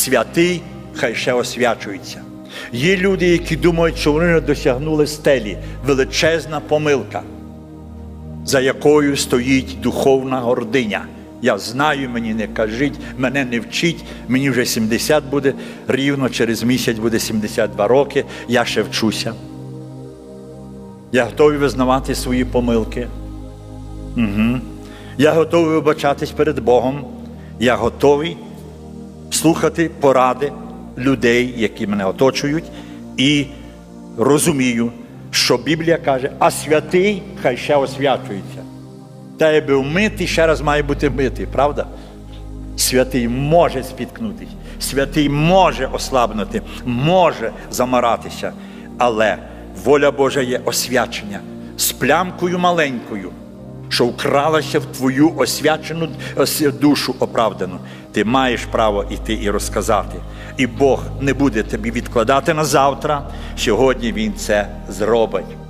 святий хай ще освячується. Є люди, які думають, що вони не досягнули стелі. Величезна помилка, за якою стоїть духовна гординя. Я знаю, мені не кажіть, мене не вчіть, мені вже 70 буде рівно, через місяць буде 72 роки, я ще вчуся. Я готовий визнавати свої помилки. Угу. Я готовий вибачатись перед Богом. Я готовий слухати поради людей, які мене оточують, і розумію, що Біблія каже, а святий хай ще освячується. Та якби вмитий, ще раз має бути митий, правда? Святий може спіткнутись, святий може ослабнути, може замаратися, але воля Божа є освячення з плямкою маленькою, що вкралася в твою освячену душу оправдану. Ти маєш право іти і розказати. І Бог не буде тобі відкладати на завтра. Сьогодні Він це зробить.